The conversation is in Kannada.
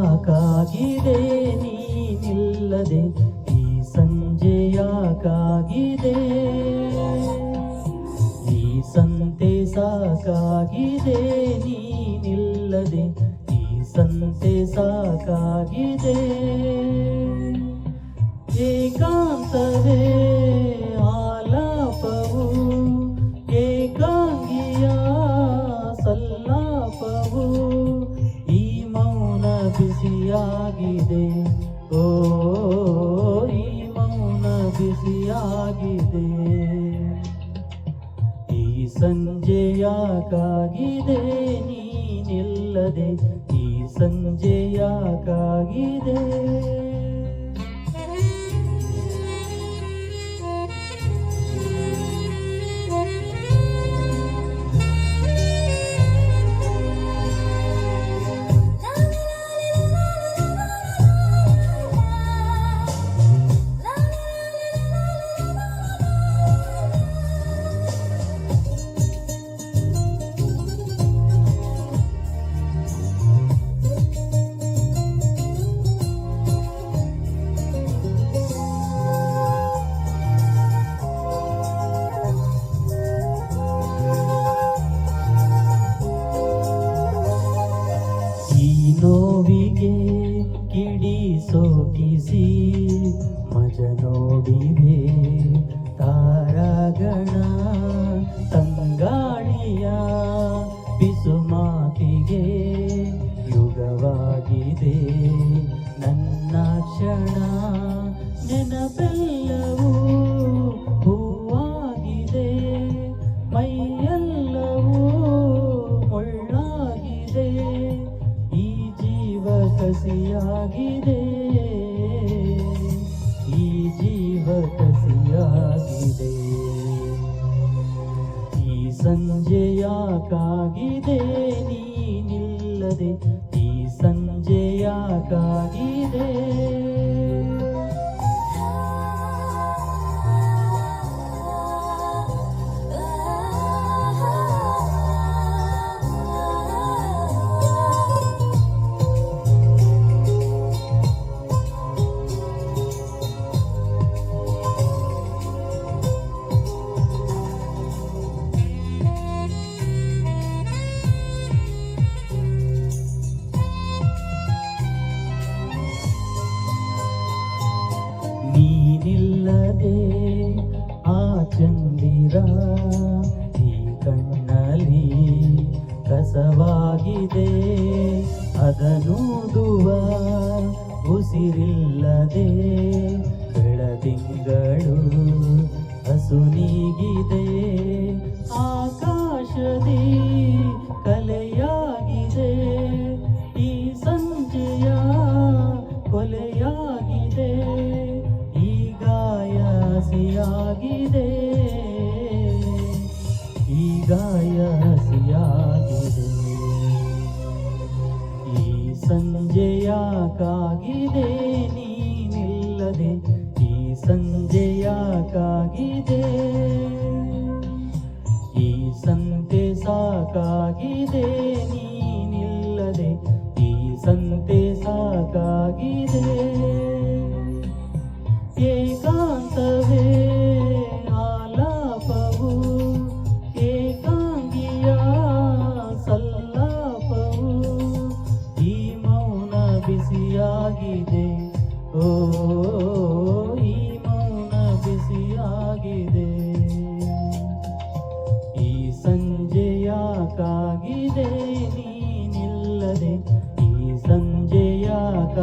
ಯಾಕಾಗಿದೆ ನೀನಿಲ್ಲದೆ? ಈ ಸಂಜೆ ಯಾಕಾಗಿದೆ? ಈ ಸಂತೆ ಸಾಕಾಗಿದೆ ನೀನಿಲ್ಲದೆ? ಈ ಸಂತೆ ಸಾಕಾಗಿದೆ ಏಕಾಂತವೇ ಬಿಸಿಯಾಗಿದೆ. ಓ ಈ ಮೌನ ಬಿಸಿಯಾಗಿದೆ. ಈ ಸಂಜೆಯ ಯಾಕಾಗಿದೆ ನೀನಿಲ್ಲದೆ. ಈ ಸಂಜೆ ಯುಗವಾಗಿದೆ ನನ್ನ ಕ್ಷಣ ನೆನಪೆಲ್ಲವೂ ಹೂವಾಗಿದೆ. ಮೈಯೆಲ್ಲವೂ ಮುಳ್ಳಾಗಿದೆ. ಈ ಜೀವ ಕಸಿಯಾಗಿದೆ. ಈ ಜೀವ ಕಸಿಯಾಗಿದೆ. ಈ ಸಂಜೆ ಯಾಕಾಗಿದೆ ನೀನಿಲ್ಲದೆ ಯಾಕಾಗಿದೆ ಆ ಚಂದಿರ ಈ ಕಣ್ಣಲ್ಲಿ ಕಸವಾಗಿದೆ ಅದನೂದುವ ಉಸಿರಿಲ್ಲದೆ ಬೆಳದಿಂಗಳು ಹಸುನೀಗಿದೆ ಆಕಾಶದಿ ಯಾಕಾಗಿದೆ ನೀನಿಲ್ಲದೆ? ಈ ಸಂಜೆ ಯಾಕಾಗಿದೆ? ಈ ಸಂತೆ ಸಾಕಾಗಿದೆ ನೀನಿಲ್ಲದೆ? ಈ ಸಂತೆ ಸಾಕಾಗಿದೆ? ಓ ಈ ಮೌನ ಬಿಸಿಯಾಗಿದೆ. ಈ ಸಂಜೆಯಾಕಾಗಿದೆ ನೀನಿಲ್ಲದೆ? ಈ ಸಂಜೆಯಾಕ